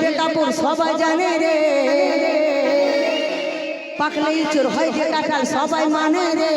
যে কাপড় সবাই জানে রে। পাকলেই চোর হয় যে কাটাল সবাই মানে রে।